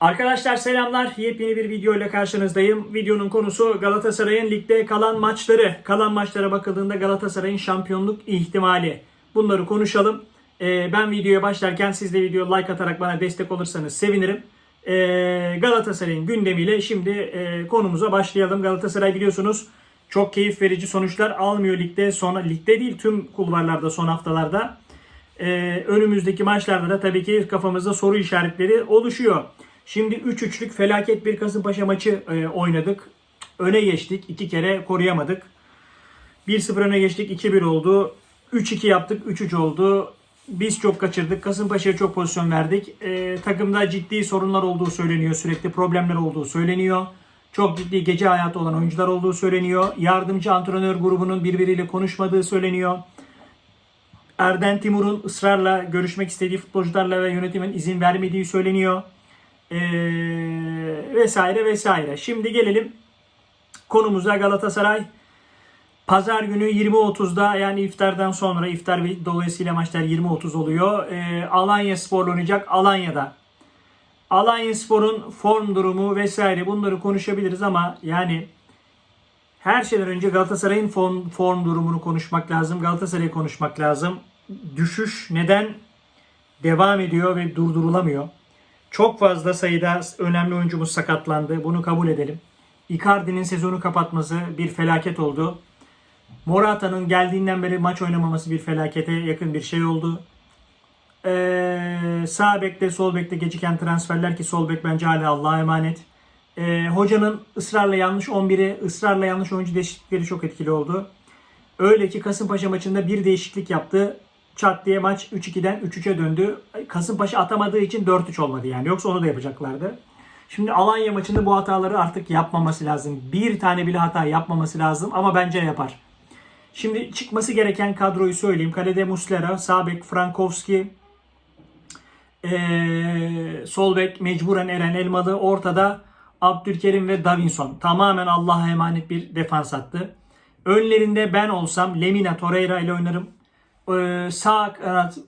Arkadaşlar selamlar. Yepyeni bir video ile karşınızdayım. Videonun konusu Galatasaray'ın ligde kalan maçları. Kalan maçlara bakıldığında Galatasaray'ın şampiyonluk ihtimali. Bunları konuşalım. Ee, ben videoya başlarken siz de videoya like atarak bana destek olursanız sevinirim. Ee, Galatasaray'ın gündemiyle şimdi e, konumuza başlayalım. Galatasaray biliyorsunuz çok keyif verici sonuçlar almıyor ligde. Sonra ligde değil tüm kulvarlarda son haftalarda. Ee, önümüzdeki maçlarda da tabii ki kafamızda soru işaretleri oluşuyor. Şimdi 3-3'lük felaket bir Kasımpaşa maçı e, oynadık. Öne geçtik. iki kere koruyamadık. 1-0 öne geçtik. 2-1 oldu. 3-2 yaptık. 3-3 oldu. Biz çok kaçırdık. Kasımpaşa'ya çok pozisyon verdik. E, takımda ciddi sorunlar olduğu söyleniyor. Sürekli problemler olduğu söyleniyor. Çok ciddi gece hayatı olan oyuncular olduğu söyleniyor. Yardımcı antrenör grubunun birbiriyle konuşmadığı söyleniyor. Erden Timur'un ısrarla görüşmek istediği futbolcularla ve yönetimin izin vermediği söyleniyor. Ee, vesaire vesaire. Şimdi gelelim konumuza Galatasaray. Pazar günü 20.30'da yani iftardan sonra iftar dolayısıyla maçlar 20.30 oluyor. Ee, Alanya Spor'la oynayacak Alanya'da. Alanya Spor'un form durumu vesaire bunları konuşabiliriz ama yani her şeyden önce Galatasaray'ın form, form durumunu konuşmak lazım. Galatasaray'ı konuşmak lazım. Düşüş neden devam ediyor ve durdurulamıyor? Çok fazla sayıda önemli oyuncumuz sakatlandı. Bunu kabul edelim. Icardi'nin sezonu kapatması bir felaket oldu. Morata'nın geldiğinden beri maç oynamaması bir felakete yakın bir şey oldu. Ee, sağ bekte sol bekte geciken transferler ki sol bek bence hala Allah'a emanet. Ee, hocanın ısrarla yanlış 11'i, ısrarla yanlış oyuncu değişiklikleri çok etkili oldu. Öyle ki Kasımpaşa maçında bir değişiklik yaptı. Çat diye maç 3-2'den 3-3'e döndü. Kasımpaşa atamadığı için 4-3 olmadı yani. Yoksa onu da yapacaklardı. Şimdi Alanya maçında bu hataları artık yapmaması lazım. Bir tane bile hata yapmaması lazım ama bence yapar. Şimdi çıkması gereken kadroyu söyleyeyim. Kalede Muslera, sağ bek Frankowski, ee, sol bek mecburen Eren Elmalı, ortada Abdülkerim ve Davinson. Tamamen Allah'a emanet bir defans hattı. Önlerinde ben olsam Lemina Torreira ile oynarım. Ee, sağ kanat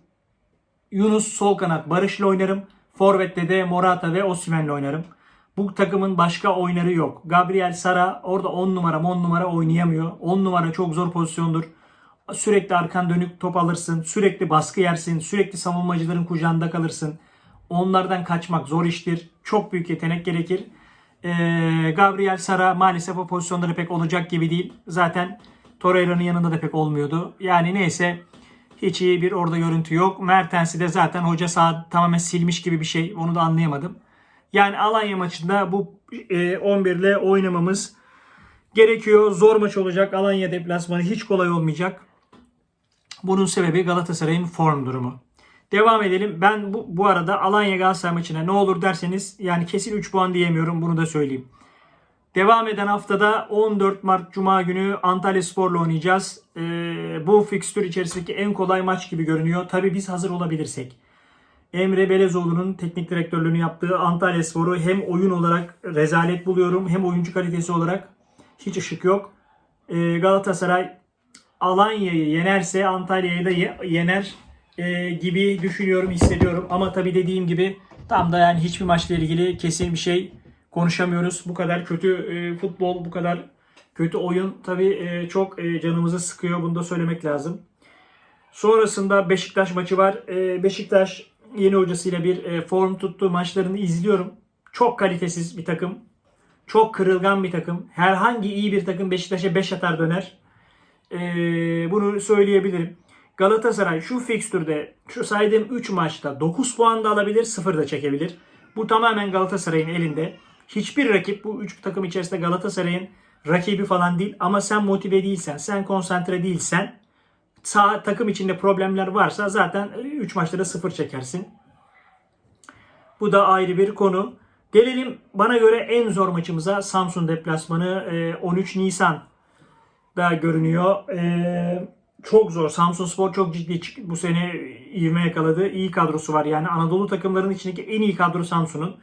Yunus, sol kanat Barış'la oynarım. Forvet'te de Morata ve Osimhen'le oynarım. Bu takımın başka oynarı yok. Gabriel Sara orada 10 numara 10 numara oynayamıyor. 10 numara çok zor pozisyondur. Sürekli arkan dönük top alırsın. Sürekli baskı yersin. Sürekli savunmacıların kucağında kalırsın. Onlardan kaçmak zor iştir. Çok büyük yetenek gerekir. Ee, Gabriel Sara maalesef o pozisyonları pek olacak gibi değil. Zaten Torreira'nın yanında da pek olmuyordu. Yani neyse hiç iyi bir orada görüntü yok. Mertens'i de zaten hoca sağ tamamen silmiş gibi bir şey. Onu da anlayamadım. Yani Alanya maçında bu e, 11 ile oynamamız gerekiyor. Zor maç olacak. Alanya deplasmanı hiç kolay olmayacak. Bunun sebebi Galatasaray'ın form durumu. Devam edelim. Ben bu, bu arada Alanya Galatasaray maçına ne olur derseniz yani kesin 3 puan diyemiyorum. Bunu da söyleyeyim. Devam eden haftada 14 Mart Cuma günü Antalya Spor'la oynayacağız. Ee, bu fikstür içerisindeki en kolay maç gibi görünüyor. Tabii biz hazır olabilirsek. Emre Belezoğlu'nun teknik direktörlüğünü yaptığı Antalya Spor'u hem oyun olarak rezalet buluyorum hem oyuncu kalitesi olarak hiç ışık yok. Ee, Galatasaray Alanya'yı yenerse Antalya'yı da ye- yener e, gibi düşünüyorum, hissediyorum. Ama tabii dediğim gibi tam da yani hiçbir maçla ilgili kesin bir şey konuşamıyoruz. Bu kadar kötü e, futbol, bu kadar kötü oyun tabii e, çok e, canımızı sıkıyor. Bunu da söylemek lazım. Sonrasında Beşiktaş maçı var. E, Beşiktaş yeni hocasıyla bir e, form tuttuğu maçlarını izliyorum. Çok kalitesiz bir takım. Çok kırılgan bir takım. Herhangi iyi bir takım Beşiktaş'a 5 atar döner. E, bunu söyleyebilirim. Galatasaray şu fikstürde şu saydığım 3 maçta 9 puan da alabilir, 0 da çekebilir. Bu tamamen Galatasaray'ın elinde. Hiçbir rakip bu 3 takım içerisinde Galatasaray'ın rakibi falan değil. Ama sen motive değilsen, sen konsantre değilsen, sağ takım içinde problemler varsa zaten 3 maçta da 0 çekersin. Bu da ayrı bir konu. Gelelim bana göre en zor maçımıza Samsun deplasmanı e, 13 Nisan da görünüyor. E, çok zor. Samsun Spor çok ciddi bu sene ivme yakaladı. İyi kadrosu var yani. Anadolu takımlarının içindeki en iyi kadro Samsun'un.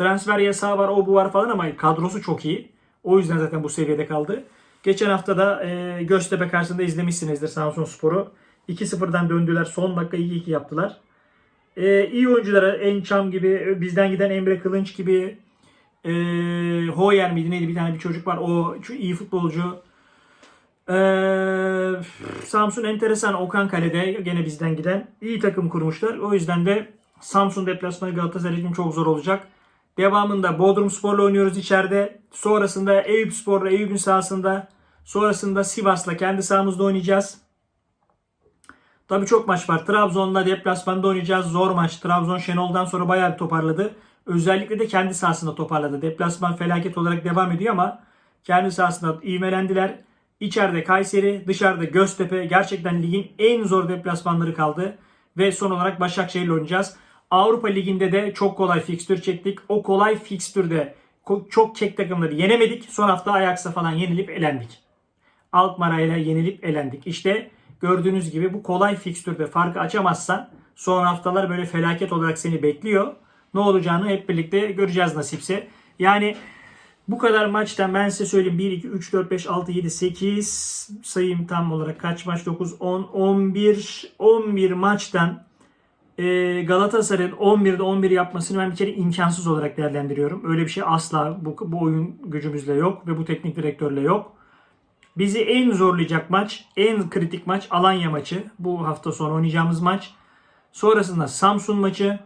Transfer yasağı var, o bu var falan ama kadrosu çok iyi. O yüzden zaten bu seviyede kaldı. Geçen hafta da e, Göztepe karşısında izlemişsinizdir Samsun Spor'u. 2-0'dan döndüler. Son dakika 2-2 yaptılar. Ee, iyi oyunculara Ençam gibi, bizden giden Emre Kılınç gibi, e, Hoyer miydi neydi bir tane bir çocuk var. O şu iyi futbolcu. Ee, Samsun enteresan Okan Kale'de gene bizden giden iyi takım kurmuşlar. O yüzden de Samsun deplasmanı Galatasaray için çok zor olacak. Devamında Bodrum Spor'la oynuyoruz içeride. Sonrasında Eyüp Spor'la Eyüp'ün sahasında. Sonrasında Sivas'la kendi sahamızda oynayacağız. Tabii çok maç var. Trabzon'la deplasmanda oynayacağız. Zor maç. Trabzon Şenol'dan sonra bayağı bir toparladı. Özellikle de kendi sahasında toparladı. Deplasman felaket olarak devam ediyor ama kendi sahasında ivmelendiler. İçeride Kayseri, dışarıda Göztepe. Gerçekten ligin en zor deplasmanları kaldı. Ve son olarak Başakşehir'le oynayacağız. Avrupa Ligi'nde de çok kolay fikstür çektik. O kolay fikstürde çok kek takımları yenemedik. Son hafta Ajax'a falan yenilip elendik. Alkmaar'a yenilip elendik. İşte gördüğünüz gibi bu kolay fikstürde farkı açamazsan son haftalar böyle felaket olarak seni bekliyor. Ne olacağını hep birlikte göreceğiz nasipse. Yani bu kadar maçtan ben size söyleyeyim 1, 2, 3, 4, 5, 6, 7, 8 sayayım tam olarak kaç maç 9, 10, 11, 11 maçtan e, Galatasaray'ın 11'de 11 yapmasını ben bir kere imkansız olarak değerlendiriyorum. Öyle bir şey asla bu, bu oyun gücümüzle yok ve bu teknik direktörle yok. Bizi en zorlayacak maç, en kritik maç Alanya maçı. Bu hafta sonu oynayacağımız maç. Sonrasında Samsun maçı.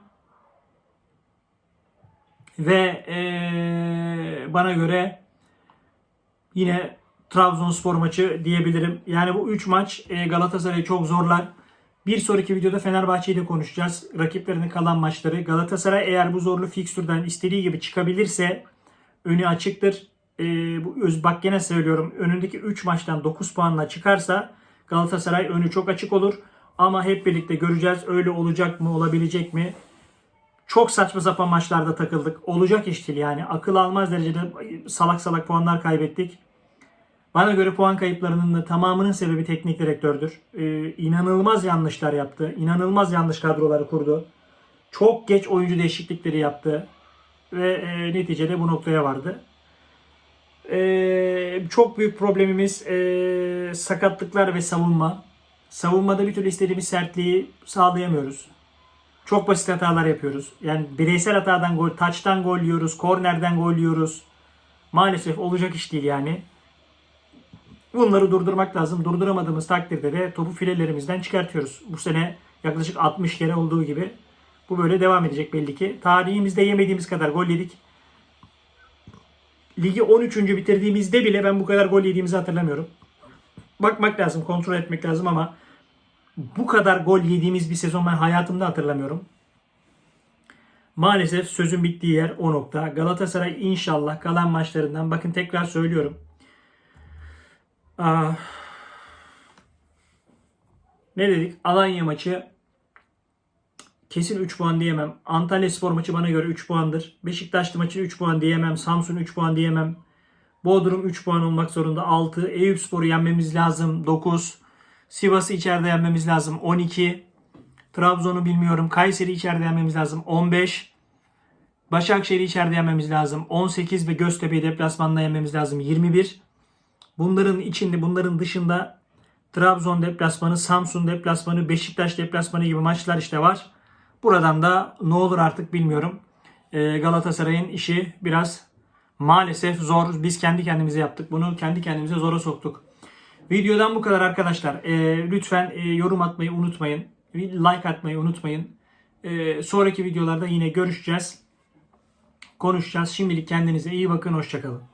Ve eee, bana göre yine Trabzonspor maçı diyebilirim. Yani bu 3 maç e, Galatasaray'ı çok zorlar. Bir sonraki videoda Fenerbahçe'yi de konuşacağız. Rakiplerinin kalan maçları. Galatasaray eğer bu zorlu fikstürden istediği gibi çıkabilirse önü açıktır. E, bu öz bak gene söylüyorum. Önündeki 3 maçtan 9 puanla çıkarsa Galatasaray önü çok açık olur. Ama hep birlikte göreceğiz. Öyle olacak mı, olabilecek mi? Çok saçma sapan maçlarda takıldık. Olacak iş değil yani. Akıl almaz derecede salak salak puanlar kaybettik. Bana göre puan kayıplarının da tamamının sebebi teknik direktördür. Ee, inanılmaz yanlışlar yaptı. İnanılmaz yanlış kadroları kurdu. Çok geç oyuncu değişiklikleri yaptı. Ve e, neticede bu noktaya vardı. Ee, çok büyük problemimiz e, sakatlıklar ve savunma. Savunmada bir türlü istediğimiz sertliği sağlayamıyoruz. Çok basit hatalar yapıyoruz. Yani bireysel hatadan gol, taçtan gol yiyoruz, kornerden gol yiyoruz. Maalesef olacak iş değil yani. Bunları durdurmak lazım. Durduramadığımız takdirde de topu filelerimizden çıkartıyoruz. Bu sene yaklaşık 60 kere olduğu gibi bu böyle devam edecek belli ki. Tarihimizde yemediğimiz kadar gol yedik. Ligi 13. bitirdiğimizde bile ben bu kadar gol yediğimizi hatırlamıyorum. Bakmak lazım, kontrol etmek lazım ama bu kadar gol yediğimiz bir sezon ben hayatımda hatırlamıyorum. Maalesef sözün bittiği yer o nokta. Galatasaray inşallah kalan maçlarından bakın tekrar söylüyorum. Ne dedik? Alanya maçı kesin 3 puan diyemem. Antalya Spor maçı bana göre 3 puandır. Beşiktaşlı maçı 3 puan diyemem. Samsun 3 puan diyemem. Bodrum 3 puan olmak zorunda 6. Eyüp Spor'u yenmemiz lazım 9. Sivas'ı içeride yenmemiz lazım 12. Trabzon'u bilmiyorum. Kayseri içeride yenmemiz lazım 15. Başakşehir'i içeride yenmemiz lazım 18 ve Göztepe'yi deplasmanda yenmemiz lazım 21. Bunların içinde, bunların dışında Trabzon deplasmanı, Samsun deplasmanı, Beşiktaş deplasmanı gibi maçlar işte var. Buradan da ne olur artık bilmiyorum. Ee, Galatasaray'ın işi biraz maalesef zor. Biz kendi kendimize yaptık. Bunu kendi kendimize zora soktuk. Videodan bu kadar arkadaşlar. Ee, lütfen e, yorum atmayı unutmayın. Like atmayı unutmayın. Ee, sonraki videolarda yine görüşeceğiz. Konuşacağız. Şimdilik kendinize iyi bakın. Hoşçakalın.